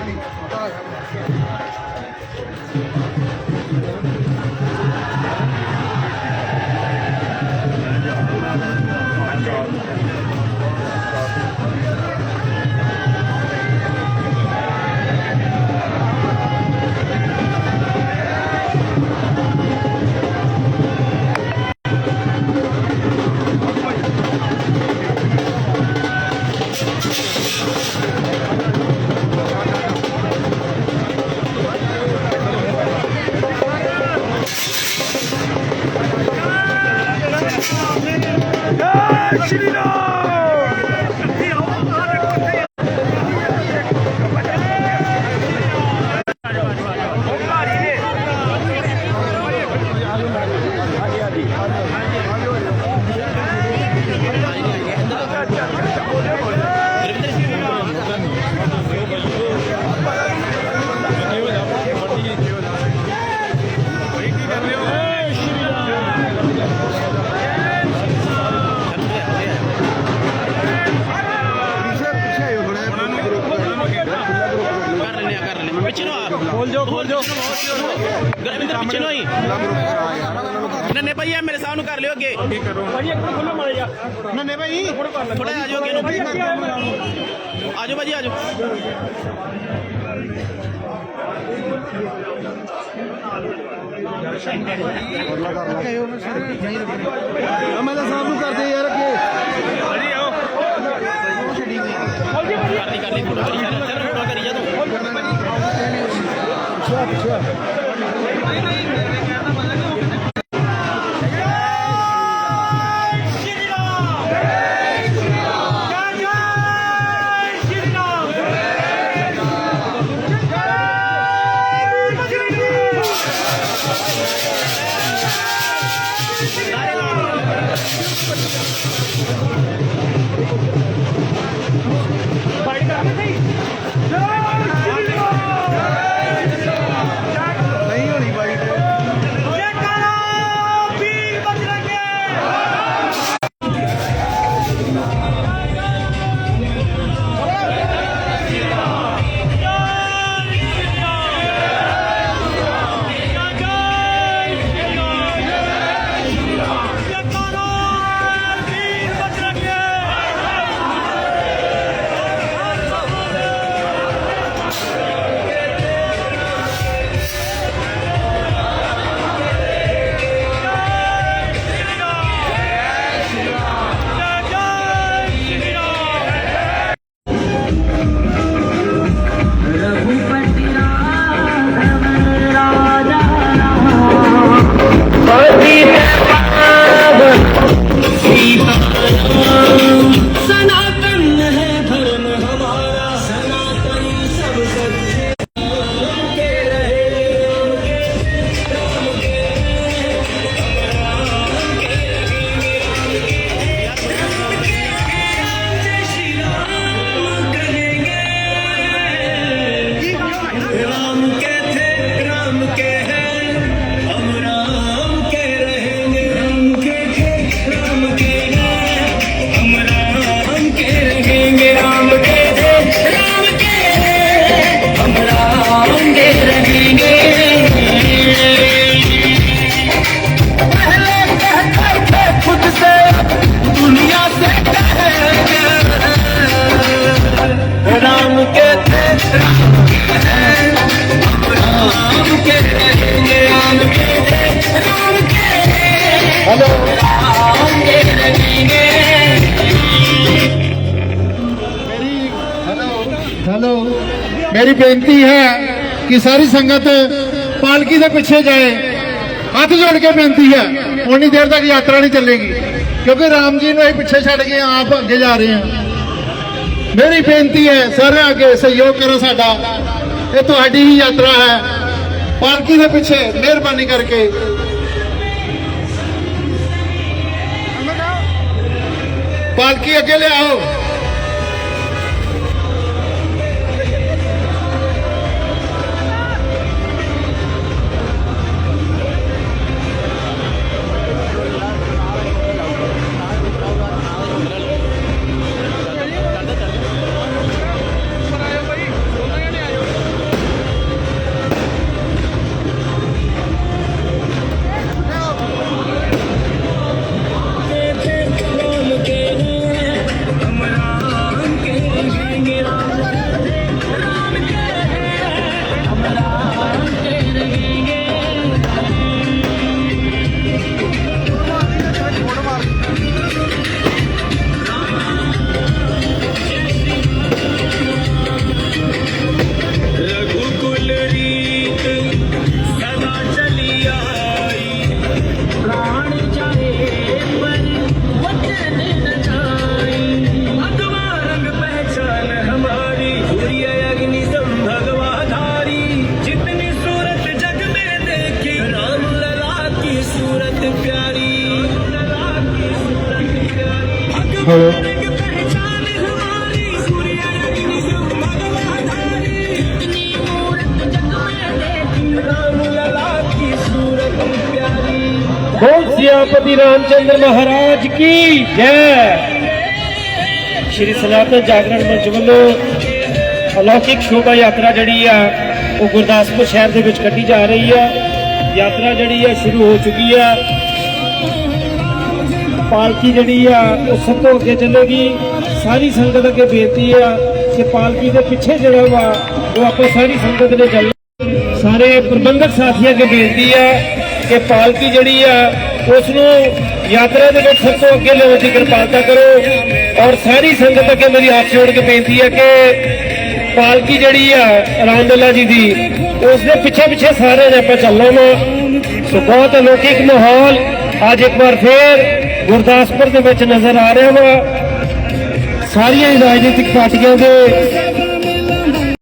আমি তাই ਕਰ ਖੋਲ ਜੋ ਗਰਮਿੰਦਰ ਪਿੱਛੇ ਨੂੰ ਆਈ। ਨੰਨੇ ਭਾਈ ਆ ਮੇਰੇ ਸਾਹ ਨੂੰ ਕਰ ਲਿਓ ਅੱਗੇ। ਨੰਨੇ ਭਾਈ। ਥੋੜਾ ਆ ਜਾਓ ਅੱਗੇ ਨੂੰ। ਆ ਜਾਓ ਭਾਜੀ ਆ ਜਾਓ ਐਮਐਲਏ ਸਾਹਿਬ ਨੂੰ ਕਰਦੇ ਯਾਰ ਅੱਗੇ। ਕਰਨੀ ਫੋਟੋ ਕਰੀ ਜਾ ਫੋਟੋ ਕਰੀ ਜਾ Good job. ਮੇਰੀ ਬੇਨਤੀ ਹੈ ਕਿ ਸਾਰੀ ਸੰਗਤ ਪਾਲਕੀ ਦੇ ਪਿੱਛੇ ਜਾਏ ਹੱਥ ਜੋੜ ਕੇ ਬੇਨਤੀ ਹੈ ਉਨੀ ਦੇਰ ਤੱਕ ਯਾਤਰਾ ਨਹੀਂ ਚੱਲੇਗੀ ਕਿਉਂਕਿ ਰਾਮ ਜੀ ਨੂੰ ਇਹ ਪਿੱਛੇ ਛੱਡ ਕੇ ਆਪ ਅੱਗੇ ਜਾ ਰਹੇ ਹਾਂ ਮੇਰੀ ਬੇਨਤੀ ਹੈ ਸਾਰੇ ਅੱਗੇ ਸਹਿਯੋਗ ਕਰੋ ਸਾਡਾ ਇਹ ਤੁਹਾਡੀ ਹੀ ਯਾਤਰਾ ਹੈ ਪਾਲਕੀ ਦੇ ਪਿੱਛੇ ਮਿਹਰਬਾਨੀ ਕਰਕੇ ਪਾਲਕੀ ਅੱਗੇ ਲਿਆਓ बोल सियापति रामचंद्र महाराज की जय ਸ਼੍ਰੀ ਸਨਾਤਨ ਜਾਗਰਣ ਮੰਚ ਵੱਲੋਂ ਅਲੌਕਿਕ ਸ਼ੋਭਾ ਯਾਤਰਾ ਜਿਹੜੀ ਆ ਉਹ ਗੁਰਦਾਸਪੁਰ ਸ਼ਹਿਰ ਦੇ ਵਿੱਚ ਕੱਢੀ ਜਾ ਰਹੀ ਆ ਯਾਤਰਾ ਜਿਹੜੀ ਆ ਸ਼ੁਰੂ ਹੋ ਚੁੱਕੀ ਆ ਪਾਲਕੀ ਜਿਹੜੀ ਆ, ਉਹ ਸਭ ਤੋਂ ਅੱਗੇ ਚੱਲੇਗੀ। ਸਾਰੀ ਸੰਗਤ ਅੱਗੇ ਬੇਨਤੀ ਆ ਕਿ ਪਾਲਕੀ ਦੇ ਪਿੱਛੇ ਜਿਹੜਾ ਵਾ, ਉਹ ਆਪਾਂ ਸਾਰੀ ਸੰਗਤ ਨੇ ਚੱਲ ਸਾਰੇ ਪ੍ਰਬੰਧਕ ਸਾਥੀਆਂ ਅੱਗੇ ਬੇਨਤੀ ਆ ਕਿ ਪਾਲਕੀ ਜਿਹੜੀ ਆ ਉਸ ਨੂੰ ਯਾਤਰਾ ਦੇ ਵਿੱਚ ਸਭ ਤੋਂ ਅੱਗੇ ਲਿਆਉਣ ਦੀ ਕਿਰਪਾਲਤਾ ਕਰੋ। ਔਰ ਸਾਰੀ ਸੰਗਤ ਅੱਗੇ ਮੇਰੀ ਹੱਥ ਜੋੜ ਕੇ ਬੇਨਤੀ ਹੈ ਕਿ ਪਾਲਕੀ ਜਿਹੜੀ ਆ, ਰਾਮਦੁੱਲਾ ਜੀ ਦੀ ਉਸ ਦੇ ਪਿੱਛੇ ਪਿੱਛੇ ਸਾਰੇ ਨੇ ਆਪਾਂ ਚੱਲਣਾ ਵਾ। ਸੋ ਬਹੁਤ ਅਲੌਕਿਕ ਮਾਹੌਲ। ਅੱਜ ਇੱਕ ਵਾਰ ਫੇਰ ਗੁਰਦਾਸਪੁਰ ਦੇ ਵਿੱਚ ਨਜ਼ਰ ਆ ਰਿਹਾ ਵਾ। ਸਾਰੀਆਂ ਹੀ ਰਾਜਨੀਤਿਕ ਪਾਰਟੀਆਂ ਦੇ